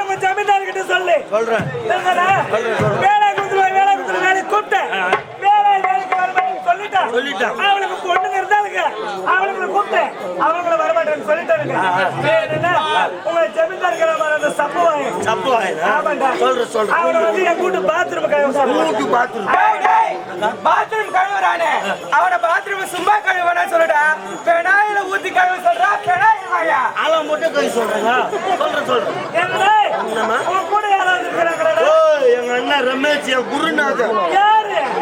உங்க ஜமீன்தார்கிட்ட சொல்லு. சொல்றேன். என்னடா? வேலை கொடுத்துருவா, வேலை கொடுத்துரு, வேலைக்கு கூப்பிட்டேன். சொல்லிட்டான். சொல்லிட்டான். அவளுக்கு பொண்ணுங்க இருந்தாளுங்க. அவளுங்களை கூப்பிட்டேன். அவளுங்களை வரமாட்டேன்னு சொல்லிட்டானுங்க. வேணும்னா, உங்க ஜமீன்தாருக்கு நம்ம அந்த சம்பவம் தப்பு வாயினா? ஆமாண்டா. சொல்றேன் சொல்றேன் அவனை வந்து என் கூட்டு bathroom கழுவ. மூட்டு பாத்ரூம் பாத்ரூம் கழுவுறானே அவன பாத்ரூம் சும்மா கழுவனா சொல்லுடா பெனாயில ஊத்தி கழுவ சொல்றா பெனாயில் வாயா அவன் மட்டும் கை சொல்றேங்க என்னடா? என்னம்மா? உன் கூட யாராவது எங்க அண்ணன் ரமேஷ் என் குருநாதன்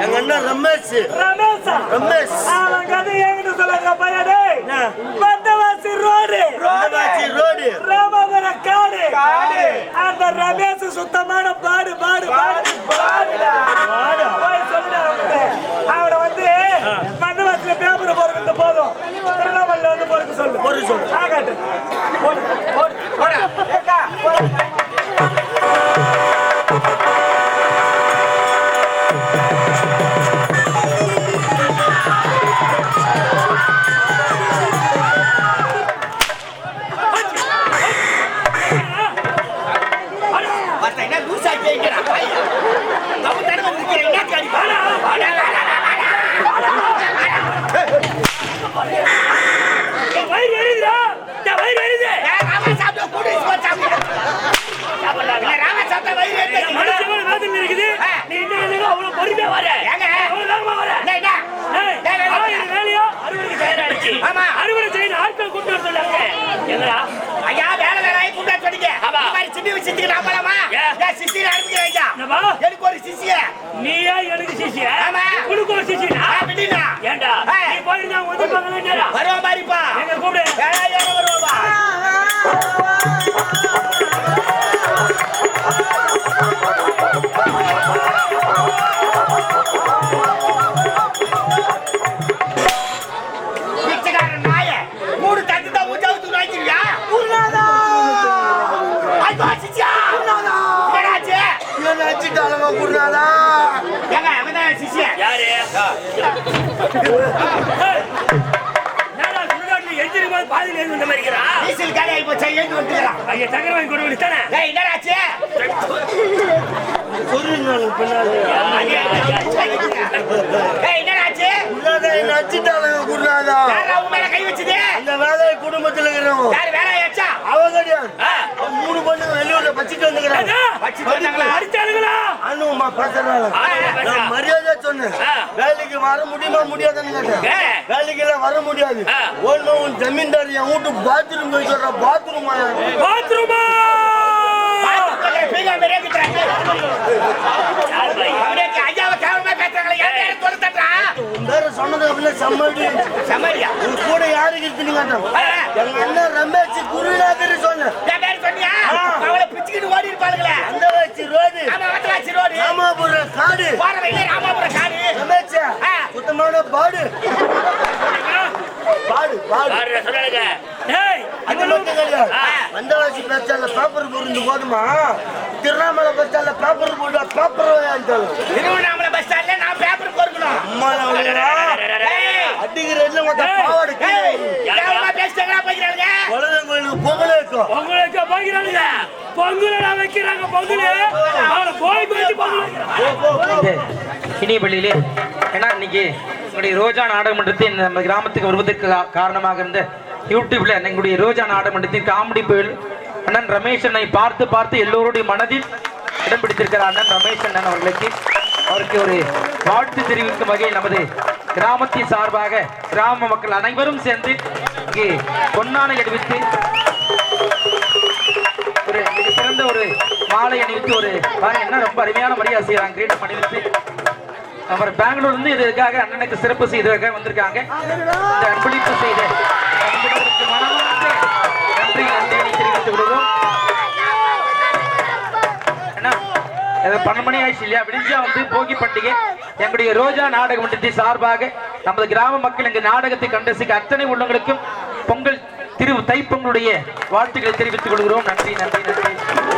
எங்க அண்ணன் ரமேஷ் ரமேஷா ரமேஷ் அவன் கதை என்கிட்ட சொல்லுங்க பையனே என்ன? பந்தவாசி ரோடு வந்தவாச்சி ரோடு ராமபுர காடு காடு. அந்த ரமேஷ் சுத்தமான பாடு பாடு பாடு பாடுடா. பாடு. போய் சொல்லுடா. அவனை வந்து பந்தவாசில பேப்பர் போறது போதும் திருவண்ணாமலையில வந்து போறது சொல்லு பொறுக்க சொல்லு. ஆகாட்டு போடு, போடு. என்னப்பா? எனக்கு ஒரு சிசிய நீயா எனக்கு சிசிய? ஆமா. உனக்கு ஒரு சிசியா? ஏன்டா? ஆ. நீ போயிருந்தா ஒதுப்பாங்களா இல்லையா? வருவா மாதிரிப்பா எங்க கூப்பிடு. டீசல் காலி ஆகி போச்சா ஏந்து வந்துக்கிறான் ஐயா, தங்கர் வாங்கி கொண்டு வந்து தானே? ஏய் சொல்லுங்க பின்னாடி ஏய் குருநாதா என்ன அடிச்சுட்டாலுங்க குருநாதா உன் மேல கை வச்சது அந்த வேலையை குடும்பத்துல இருக்கிறவங்க யார் வேலை ஆச்சா அவ கிடையாது ஆ. அவன் மூணு பொண்ணு வெளியூர்ல பச்சிட்டு வந்துக்கிறாங்க ஏதா? வச்சுட்டு வந்தாங்களா? அடிச்சானுங்களா? அனுமா பேசுறாங்க. நான் மரியாதை சொன்னேன். வேலைக்கு வர முடியுமா முடியாதுன்னு கேட்டேன். வேலைக்கு எல்லாம் வர முடியாது. ஒண்ணு உன் ஜமீன்தார் என் வீட்டு பாத்ரூம் போய் சொல்ற பாத்ரூம் பாத்ரூமா? பீங்கா மேலே குத்துறாங்க அவனே ஐயாவை கேவலமா பேசுறாங்களே ஏன் பேரை தொலை தட்டுறா வேற உன் கூட யாருக்கு இருக்குன்னு கேட்டேன் எங்க அண்ணன் ரமேஷ் குருநாதர் சொன்னேன் என் பேர் சொன்னியா அவளை பிச்சுக்கிட்டு ஓடி இருப்பாளுங்களே. அந்த வச்சு ரோடு. ஆமா வந்தவாச்சி ரோடு. ராமாபுரம் காடு. போற வழியில ராமாபுரம் காடு? ரமேஷ் ஆ. சுத்தமான பாடு. பாடு பாடு. பாருடா, சொன்னானுங்க. ஏய், அது மட்டும் கிடையாது. வந்தவாசி பஸ்டால பேப்பர் போருந்து போதுமா? திருவண்ணாமலை பஸ்டால பேப்பர் போட்டு பேப்பர் வாங்கிட்டாலும் திருவண்ணாமலை பஸ் ஸ்டாண்ட்ல நான் பேப்பர் பொறுக்கணும். அம்மா பொங்கலுக்கு போகிறானுங்க. பொங்கலடா வைக்கிறாங்க பொங்கலு. அவனை போய் போய் பொங்கல் வைக்கிறாங்க. போ, போ, போ. இனிய பள்ளியிலே ஏன்னா இன்னைக்கு எங்களுடைய ரோஜா நாடகமன்றத்தை இந்த நம்ம கிராமத்துக்கு வருவதற்கு காரணமாக இருந்த யூடியூப்ல எங்களுடைய ரோஜா நாடகமன்றத்தின் காமெடி புயல் அண்ணன் ரமேஷ் அண்ணனை பார்த்து பார்த்து எல்லோருடைய மனதில் இடம் பிடித்திருக்கிற அண்ணன் ரமேஷ் அண்ணன் அவர்களுக்கு அவருக்கு ஒரு வாழ்த்து தெரிவிக்கும் வகையில் நமது கிராமத்தின் சார்பாக கிராம மக்கள் அனைவரும் சேர்ந்து இங்கே பொன்னானை அணிவித்து ஒரு மிக சிறந்த ஒரு மாலை அணிவித்து ஒரு என்ன ரொம்ப அருமையான மரியாதை செய்யறாங்க கிரீடம் அணிவித்து அவர் பெங்களூர்ல இருந்து இதுக்காக அண்ணனுக்கு சிறப்பு செய்ததாக வந்திருக்காங்க. இந்த அன்பளிப்பு செய்த நன்றி நன்றி தெரிவித்து விடுவோம் என்ன இது பன்னெண்டு மணி ஆயிடுச்சு இல்லையா? விடிஞ்சா வந்து போகி பண்டிகை. எங்களுடைய ரோஜா நாடக மன்றத்தின் சார்பாக நமது கிராம மக்கள் எங்கள் நாடகத்தை கண்டசிக்க அத்தனை உள்ளங்களுக்கும் பொங்கல் திரு தைப்பொங்கலுடைய வாழ்த்துக்களை தெரிவித்துக் கொள்கிறோம். நன்றி நன்றி நன்றி.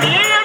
Yeah.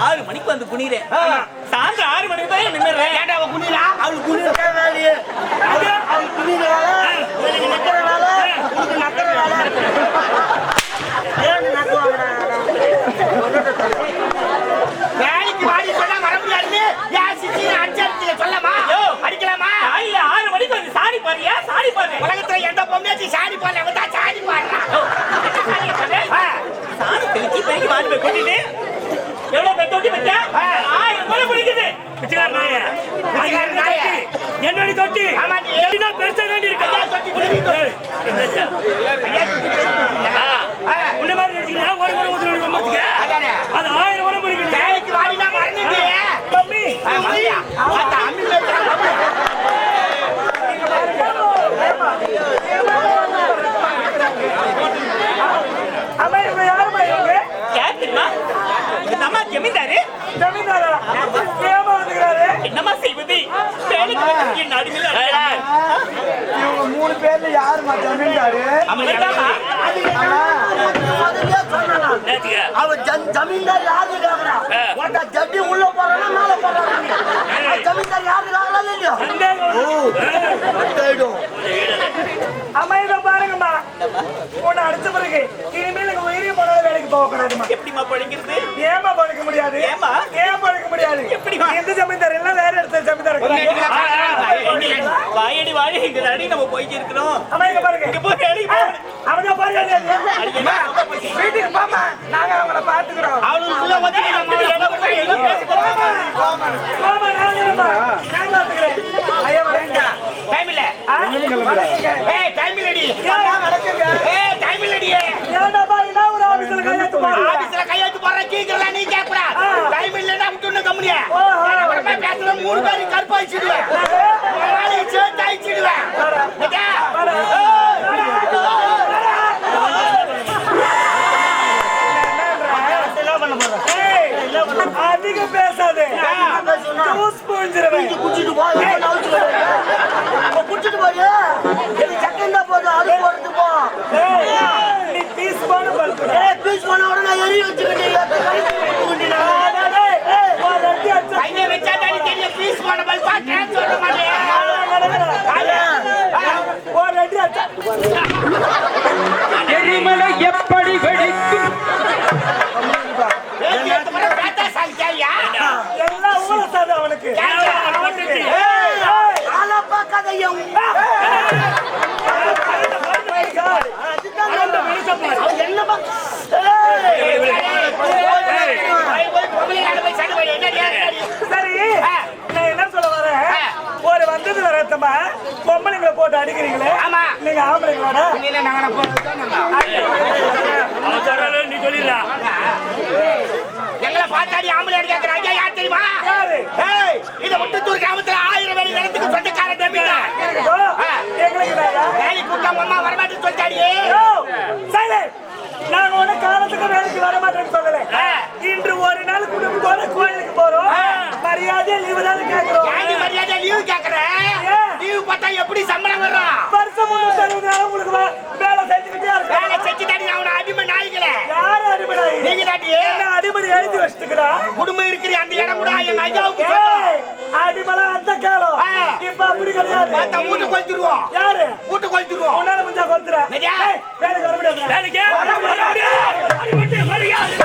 ஆறு மணிக்கு வந்து குனிறேன் சாயந்தரம் ஆறு மணிக்கு தான் நின்றுறேன் ஏன்டா அவ குனிறா அவள் குனிறா அவள் குனிறா உனக்கு நக்கிற வேலை உனக்கு நக்கிற வேலை படிக்கிறது ஏமா படிக்க முடியாது? ஏமா? ஏன் படிக்க முடியாது? எப்படி எந்த ஜமீன்தார்? எல்லாம் வேற இடத்துல ஜமீன்தார் வாயடி வாடி இங்க அடி நம்ம போயிட்டு ஆமா இங்க பாருங்க. இங்க போய் அடி அவங்க பாருங்க நாங்க அவங்கள பாத்துக்கிறோம் அவளுக்குள்ள வந்து டைம் நீ கேட்கக்கூடாது. time இல்லைன்னா கம்முனியா. அப்புறமா பேசுற மூணு. ஒரு நாளைக்கு சேர்த்து? அதிகம் பேசாதே. ஜூஸ் புழிஞ்சிருவேன் நீ குடிச்சிட்டு போ, எப்ப நான் அழிச்சிடுவேன். இப்ப குடிச்சிட்டு போய், எனக்கு சக்கரம் தான் போதும், அது போடுறது போ. நீ பீஸ் போன பல்பு ஏய், பீஸ் பண்ண உடனே நான் எரிய வச்சுக்கிட்டு, எத்த கையில கொடுத்துக்கிட்டு நான். கையை வச்சா தானே தெரியும் பீஸ் போன சொல்ல மாட்டேன் எரிமலை எப்படி வெடிக்கும் பேத்தி எடுத்து போற பேட்டா சாங்கியா எல்லாம் ஊழசாது அவனுக்கு ஏய், ஏய், ஆளை பார்க்காத என் அந்த மனுஷன் பாரு. அவன் என்ன பா- ஏய், போய் போய் பொம்பளையால போய் சண்டை போடு. என்ன ஏன் சரி நான் என்ன சொல்ல வரேன் ஒரு வந்தது ரத்தமா அடிக்கிறீங்களே ஆமா. நீங்க ஆம்பளைங்களோட? நீங்க நாங்க போறோம் நீ சொல்லிடா எங்களை பார்த்தாடி ஆம்பளை அடி கேட்கறாங்க யார் தெரியுமா? இது முட்டத்தூர் கிராமத்துல ஆயிரம் வேலை நிலத்துக்கு சொந்தக்கார தம்பிடா? வேலை கூட்டம் அம்மா வரமாட்டேன்னு சொல்லிட்டாடி. நாங்க ஒண்ணு காலத்துக்கு வேலைக்கு வர மாட்டேன்னு சொல்லல. வேலை செஞ்சுக்கிட்டே வேலை செஞ்சு தாடி அவனை அடிமை நாய்களே? யாரு அடிமடை நீங்க தாண்டி என்ன அடிமடி எழுதி வச்சுக்கிறா குடும்பம் இருக்கிற அந்த இடம் கூட ஐயாவுக்கு அடிமலை அந்த காலம். இப்ப அப்படி கிடையாது. பார்த்தா வீட்டு கொளுத்திடுவோம் யாரு? வீட்டு கொளுத்திடுவோம் உன்னால முடிஞ்சா கொடுத்துற சரியா? வேலைக்கு வர முடியாது வேலைக்கு? வர முடியாது. மரியாதை